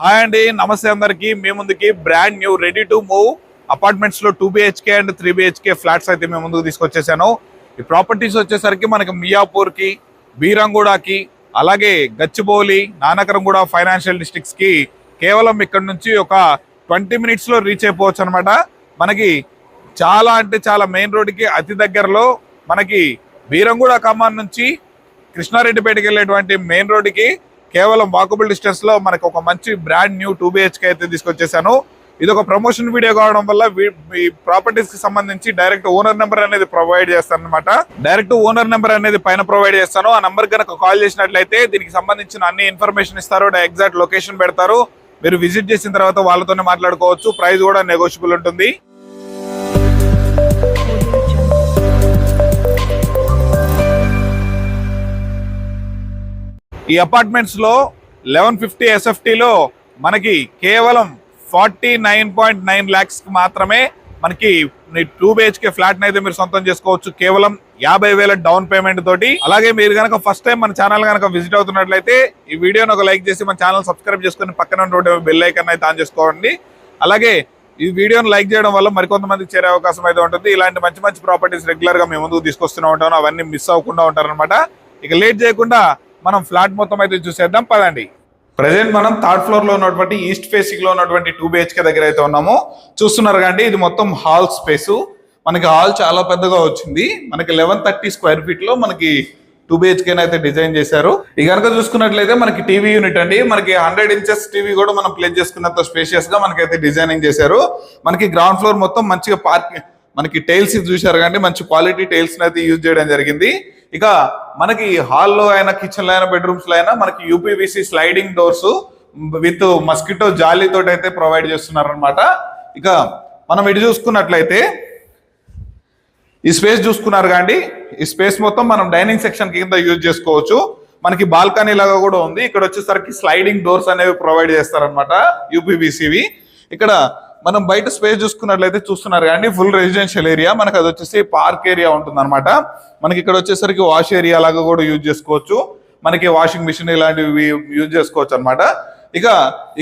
Hi అండి నమస్తే అందరికీ. మీ ముందుకి brand new ready to move అపార్ట్మెంట్స్లో two BHK and three BHK flats అయితే మేము ముందుకు తీసుకొచ్చేసాను. ఈ ప్రాపర్టీస్ వచ్చేసరికి మనకి మియాపూర్కి బీరంగూడకి అలాగే గచ్చిబౌలి నానకరంగూడ ఫైనాన్షియల్ డిస్ట్రిక్ట్స్కి కేవలం ఇక్కడ నుంచి ఒక ట్వంటీ మినిట్స్లో రీచ్ అయిపోవచ్చు అనమాట మనకి చాలా అంటే చాలా మెయిన్ రోడ్డుకి అతి దగ్గరలో మనకి బీరంగూడ కమాన్ నుంచి కృష్ణారెడ్డిపేటకి వెళ్ళేటువంటి మెయిన్ రోడ్డుకి కేవలం వాకబుల్ డిస్టెన్స్లో మనకు ఒక మంచి బ్రాండ్ న్యూ టూ బిహెచ్కే అయితే తీసుకొచ్చేసాను. ఇది ఒక ప్రమోషన్ వీడియో కావడం వల్ల వీ- ఈ ప్రాపర్టీస్కి సంబంధించి డైరెక్ట్ ఓనర్ నెంబర్ అనేది ప్రొవైడ్ చేస్తాను అనమాట డైరెక్ట్ ఓనర్ నెంబర్ అనేది పైన ప్రొవైడ్ చేస్తాను. ఆ నెంబర్ కనుక కాల్ చేసినట్లయితే దీనికి సంబంధించిన అన్ని ఇన్ఫర్మేషన్ ఇస్తారు. ఎగ్జాక్ట్ లొకేషన్ పెడతారు. మీరు విజిట్ చేసిన తర్వాత వాళ్ళతోనే మాట్లాడుకోవచ్చు. ప్రైస్ కూడా నెగోషియబుల్ ఉంటుంది. ఈ అపార్ట్మెంట్స్లో లెవెన్ ఫిఫ్టీ ఎస్ఎఫ్టీలో మనకి కేవలం ఫార్టీ నైన్ పాయింట్ నైన్ ల్యాక్స్కి మాత్రమే మనకి టూ బిహెచ్కే ఫ్లాట్ని అయితే మీరు సొంతం చేసుకోవచ్చు. కేవలం యాభై వేల డౌన్ పేమెంట్ తోటి. అలాగే మీరు కనుక ఫస్ట్ టైం మన ఛానల్ కనుక విజిట్ అవుతున్నట్లయితే ఈ వీడియోని ఒక లైక్ చేసి మన ఛానల్ సబ్స్క్రైబ్ చేసుకుని పక్కన ఉన్నటువంటి బెల్ ఐకన్ అయితే ఆన్ చేసుకోండి. అలాగే ఈ వీడియోని లైక్ చేయడం వల్ల మరికొంతమందికి చేరే అవకాశం అయితే ఉంటుంది. ఇలాంటి మంచి మంచి ప్రాపర్టీస్ రెగ్యులర్గా మేము ముందుకు తీసుకొస్తూనే ఉంటాం అవన్నీ మిస్ అవ్వకుండా ఉంటారనమాట ఇక లేట్ చేయకుండా మనం ఫ్లాట్ మొత్తం అయితే చూసేద్దాం పదండి. ప్రజెంట్ మనం థర్డ్ ఫ్లోర్లో ఉన్నటువంటి ఈస్ట్ ఫేసింగ్లో ఉన్నటువంటి టూ బిహెచ్కే దగ్గర అయితే ఉన్నాము. చూస్తున్నారు కండి ఇది మొత్తం హాల్ స్పేస్. మనకి హాల్ చాలా పెద్దగా వచ్చింది. మనకి లెవెన్ థర్టీ స్క్వేర్ ఫీట్లో మనకి టూ బిహెచ్కే అయితే డిజైన్ చేశారు. ఈ కనుక చూసుకున్నట్లయితే మనకి టీవీ యూనిట్ అండి. మనకి హండ్రెడ్ ఇంచెస్ టీవీ కూడా మనం ప్లేస్ చేసుకున్నంత స్పేషియస్గా మనకైతే డిజైనింగ్ చేశారు. మనకి గ్రౌండ్ ఫ్లోర్ మొత్తం మంచిగా పార్క్ మనకి టైల్స్ చూశారు కానీ మంచి క్వాలిటీ టైల్స్ అయితే యూజ్ చేయడం జరిగింది. ఇక మనకి హాల్లో అయినా కిచెన్లో అయినా బెడ్రూమ్స్లో అయినా మనకి UPVC sliding doors with mosquito జాలీతో అయితే ప్రొవైడ్ చేస్తున్నారు అనమాట ఇక మనం ఇటు చూసుకున్నట్లయితే ఈ స్పేస్ చూసుకున్నారు కాండి. ఈ స్పేస్ మొత్తం మనం డైనింగ్ సెక్షన్ కింద యూజ్ చేసుకోవచ్చు. మనకి బాల్కనీ లాగా కూడా ఉంది. ఇక్కడ వచ్చేసరికి స్లైడింగ్ డోర్స్ అనేవి ప్రొవైడ్ చేస్తారనమాట యూపీబీసీవి ఇక్కడ మనం బయట స్పేస్ చూసుకున్నట్లయితే చూస్తున్నారు కానీ ఫుల్ రెసిడెన్షియల్ ఏరియా మనకు అది వచ్చేసి పార్క్ ఏరియా ఉంటుంది అనమాట మనకి ఇక్కడ వచ్చేసరికి వాష్ ఏరియా లాగా కూడా యూజ్ చేసుకోవచ్చు. మనకి వాషింగ్ మిషన్ ఇలాంటివి యూజ్ చేసుకోవచ్చు అనమాట ఇక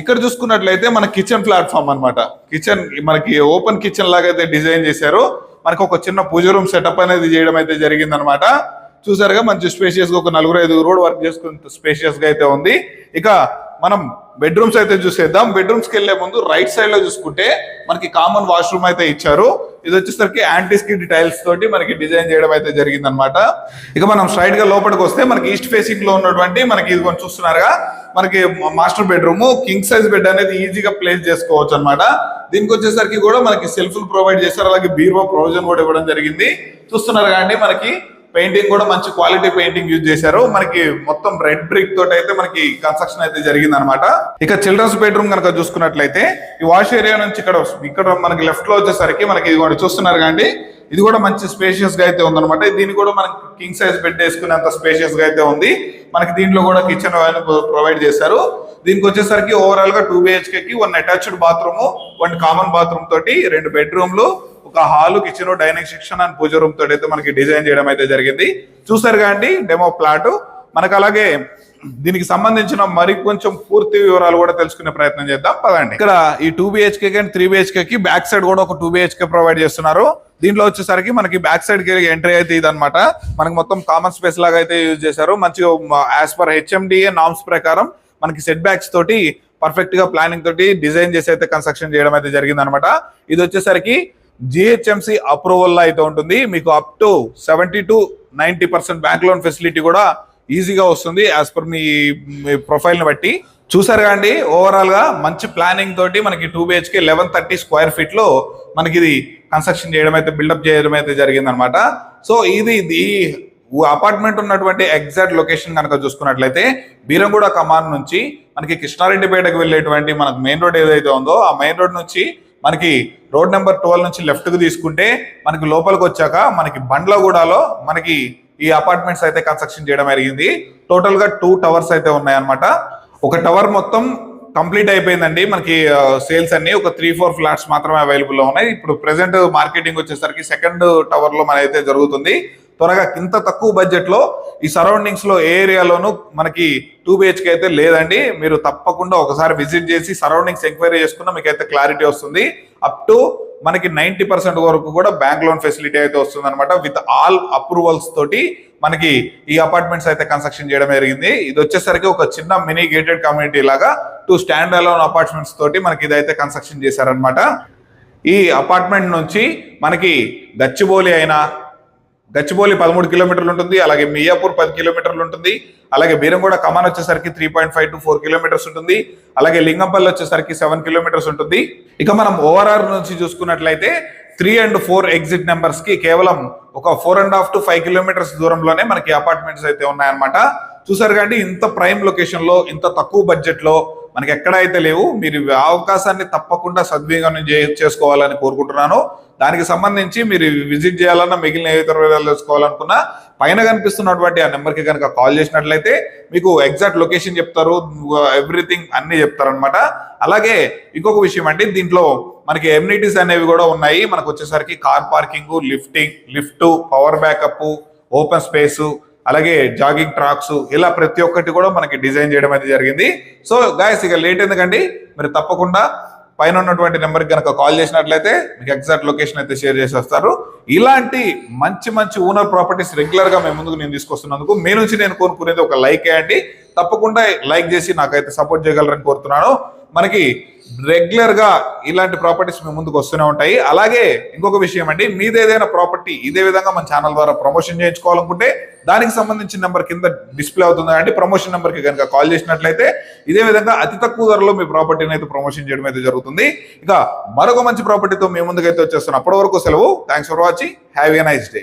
ఇక్కడ చూసుకున్నట్లయితే మన కిచెన్ ప్లాట్ఫామ్ అన్నమాట. కిచెన్ మనకి ఓపెన్ కిచెన్ లాగా అయితే డిజైన్ చేశారు. మనకు ఒక చిన్న పూజ రూమ్ సెటప్ అనేది చేయడం అయితే జరిగింది అనమాట చూసారుగా మంచి స్పేషియస్గా ఒక నలుగురు ఐదుగురు కూడా వర్క్ చేసుకున్న స్పేషియస్గా అయితే ఉంది. ఇక మనం బెడ్రూమ్స్ అయితే చూసేద్దాం. బెడ్రూమ్స్కి ముందు రైట్ సైడ్లో చూసుకుంటే మనకి కామన్ వాష్రూమ్ అయితే ఇచ్చారు. ఇది వచ్చేసరికి యాంటీ స్కిడ్ టైల్స్ తోటి మనకి డిజైన్ చేయడం అయితే జరిగింది అనమాట ఇక మనం స్ట్రైట్గా లోపలికి వస్తే మనకి ఈస్ట్ ఫేసింగ్లో ఉన్నటువంటి మనకి ఇది కొంచెం చూస్తున్నారుగా మనకి master bedroom king size bed అనేది ఈజీగా ప్లేస్ చేసుకోవచ్చు అనమాట దీనికి వచ్చేసరికి కూడా మనకి సెల్ఫ్ ప్రొవైడ్ చేశారు. అలాగే బీరువా ప్రొవిజన్ కూడా ఇవ్వడం జరిగింది. చూస్తున్నారు కానీ మనకి పెయింటింగ్ కూడా మంచి క్వాలిటీ పెయింటింగ్ యూజ్ చేశారు. మనకి మొత్తం రెడ్ బ్రిక్ తోటి అయితే మనకి కన్స్ట్రక్షన్ అయితే జరిగింది అనమాట ఇక చిల్డ్రన్స్ బెడ్రూమ్ కనుక చూసుకున్నట్లయితే ఈ వాష్ ఏరియా నుంచి ఇక్కడ ఇక్కడ మనకి లెఫ్ట్లో వచ్చేసరికి మనకి ఇది కూడా చూస్తున్నారు కానీ ఇది కూడా మంచి స్పేషియస్గా అయితే ఉందన్నమాట. దీన్ని కూడా మనకి కింగ్ సైజ్ బెడ్ వేసుకునేంత స్పేషియస్గా అయితే ఉంది. మనకి దీంట్లో కూడా కిచెన్ ప్రొవైడ్ చేశారు. దీనికి వచ్చేసరికి ఓవరాల్గా టూ బిహెచ్కే కి one attached bathroom one common bathroom తోటి రెండు బెడ్రూమ్లు ఒక hall kitchen dining section and puja room తోటి అయితే మనకి డిజైన్ చేయడం అయితే జరిగింది. చూసారు కాండి డెమో ప్లాట్. మనకు అలాగే దీనికి సంబంధించిన మరి కొంచెం పూర్తి వివరాలు కూడా తెలుసుకునే ప్రయత్నం చేద్దాం. పదండి. ఇక్కడ ఈ two BHK and three BHK కి బ్యాక్ సైడ్ కూడా ఒక టూ బిహెచ్కే ప్రొవైడ్ చేస్తున్నారు. దీంట్లో వచ్చేసరికి మనకి బ్యాక్ సైడ్కి ఎంట్రీ అయితే ఇదనమాట మనకి మొత్తం కామన్ స్పేస్ లాగా అయితే యూజ్ చేశారు. మంచిగా యాజ్ పర్ హెచ్ఎండిఏ నామ్స్ ప్రకారం మనకి సెట్ బ్యాక్స్ తోటి పర్ఫెక్ట్గా ప్లానింగ్ తోటి డిజైన్ చేసి అయితే కన్స్ట్రక్షన్ చేయడం అయితే జరిగింది అనమాట ఇది వచ్చేసరికి జిహెచ్ఎంసి అప్రూవల్లో అయితే ఉంటుంది. మీకు up to seventy to ninety percent bank loan facility కూడా ఈజీగా వస్తుంది యాజ్ పర్ మీ ప్రొఫైల్ని బట్టి. చూసారు కాండి ఓవరాల్గా మంచి ప్లానింగ్ తోటి మనకి two BHK eleven thirty square ఫీట్లో మనకి ఇది కన్స్ట్రక్షన్ చేయడం అయితే బిల్డప్ చేయడం అయితే జరిగిందనమాట సో ఇది ఈ అపార్ట్మెంట్ ఉన్నటువంటి ఎగ్జాక్ట్ లొకేషన్ కనుక చూసుకున్నట్లయితే బీరంగూడ కమాన్ నుంచి మనకి కృష్ణారెడ్డిపేటకు వెళ్ళేటువంటి మనకు మెయిన్ రోడ్ ఏదైతే ఉందో ఆ మెయిన్ రోడ్ నుంచి మనకి రోడ్ నెంబర్ ట్వెల్వ్ నుంచి లెఫ్ట్కి తీసుకుంటే మనకి లోపలికి వచ్చాక మనకి బండ్లగూడలో మనకి ఈ అపార్ట్మెంట్స్ అయితే కన్స్ట్రక్షన్ చేయడం జరిగింది. టోటల్గా టూ టవర్స్ అయితే ఉన్నాయన్నమాట. ఒక టవర్ మొత్తం కంప్లీట్ అయిపోయిందండి. మనకి సేల్స్ అన్ని ఒక త్రీ ఫోర్ ఫ్లాట్స్ మాత్రమే అవైలబుల్లో ఉన్నాయి. ఇప్పుడు ప్రెసెంట్ మార్కెటింగ్ వచ్చేసరికి సెకండ్ టవర్లో మన అయితే జరుగుతుంది. త్వరగా ఇంత తక్కువ బడ్జెట్లో ఈ సరౌండింగ్స్లో ఏ ఏరియాలోనూ మనకి టూ బిహెచ్కే అయితే లేదండి. మీరు తప్పకుండా ఒకసారి విజిట్ చేసి సరౌండింగ్స్ ఎంక్వైరీ చేసుకున్న మీకు అయితే క్లారిటీ వస్తుంది. అప్ టు మనకి నైన్టీ పర్సెంట్ వరకు కూడా బ్యాంక్ లోన్ ఫెసిలిటీ అయితే వస్తుంది అనమాట విత్ ఆల్ అప్రూవల్స్ తోటి మనకి ఈ అపార్ట్మెంట్స్ అయితే కన్స్ట్రక్షన్ చేయడం జరిగింది. ఇది వచ్చేసరికి ఒక చిన్న మినీ గేటెడ్ కమ్యూనిటీ లాగా టూ స్టాండ్ అలోన్ అపార్ట్మెంట్స్ తోటి మనకి ఇదైతే కన్స్ట్రక్షన్ చేశారనమాట ఈ అపార్ట్మెంట్ నుంచి మనకి గచ్చిబౌలి అయినా గచ్చిబౌలి పదమూడు కిలోమీటర్లు ఉంటుంది అలాగే మియాపూర్ పది కిలోమీటర్లు ఉంటుంది అలాగే బీరంగూడ కమాన్ వచ్చేసరికి three point five to four kilometres ఉంటుంది అలాగే లింగంపల్లి వచ్చేసరికి సెవెన్ కిలోమీటర్స్ ఉంటుంది. ఇక మనం ఓఆర్ఆర్ నుంచి చూసుకున్నట్లయితే త్రీ అండ్ ఫోర్ ఎగ్జిట్ నెంబర్స్కి కేవలం ఒక four and half to five kilometres దూరంలోనే మనకి అపార్ట్మెంట్స్ అయితే ఉన్నాయన్నమాట. చూసారు కాబట్టి ఇంత ప్రైమ్ లొకేషన్లో ఇంత తక్కువ బడ్జెట్లో మనకి ఎక్కడ అయితే లేవు మీరు అవకాశాన్ని తప్పకుండా సద్వినియోగం చేసుకోవాలని కోరుకుంటున్నాను. దానికి సంబంధించి మీరు విజిట్ చేయాలన్నా మిగిలిన ఏ వివరాలు తెలుసుకోవాలనుకున్నా పైన కనిపిస్తున్నటువంటి ఆ నెంబర్కి కనుక కాల్ చేసినట్లయితే మీకు ఎగ్జాక్ట్ లొకేషన్ చెప్తారు ఎవ్రీథింగ్ అన్ని చెప్తారనమాట అలాగే ఇంకొక విషయం అండి దీంట్లో మనకి ఎమ్యూనిటీస్ అనేవి కూడా ఉన్నాయి. మనకు వచ్చేసరికి car parking lifting lift power backup open space అలాగే జాగింగ్ ట్రాక్స్ ఇలా ప్రతి ఒక్కటి కూడా మనకి డిజైన్ చేయడం అయితే జరిగింది. సో గాయస్ ఇక లేట్ ఎందుకండి? మీరు తప్పకుండా పైన ఉన్నటువంటి నెంబర్కి కనుక కాల్ చేసినట్లయితే మీకు ఎగ్జాక్ట్ లొకేషన్ అయితే షేర్ చేసేస్తారు ఇలాంటి మంచి మంచి ఓనర్ ప్రాపర్టీస్ రెగ్యులర్గా మేము ముందుకు నేను తీసుకొస్తున్నందుకు మీ నుంచి నేను కోరుకునేది ఒక లైక్ వేయండి తప్పకుండా లైక్ చేసి నాకైతే సపోర్ట్ చేయగలరని కోరుతున్నాను. మనకి రెగ్యులర్గా ఇలాంటి ప్రాపర్టీస్ మీ ముందుకు వస్తూనే ఉంటాయి. అలాగే ఇంకొక విషయం అండి మీది ఏదైనా ప్రాపర్టీ ఇదే విధంగా మన ఛానల్ ద్వారా ప్రమోషన్ చేయించుకోవాలనుకుంటే దానికి సంబంధించిన నెంబర్ కింద డిస్ప్లే అవుతుంది అండి. ప్రమోషన్ నెంబర్కి కనుక కాల్ చేసినట్లయితే ఇదే విధంగా అతి తక్కువ ధరలో మీ ప్రాపర్టీని అయితే ప్రమోషన్ చేయడం అయితే జరుగుతుంది. ఇక మరొక మంచి ప్రాపర్టీతో మీ ముందుకైతే వచ్చేస్తాను అప్పటి వరకు సెలవు. Thanks for watching have a nice day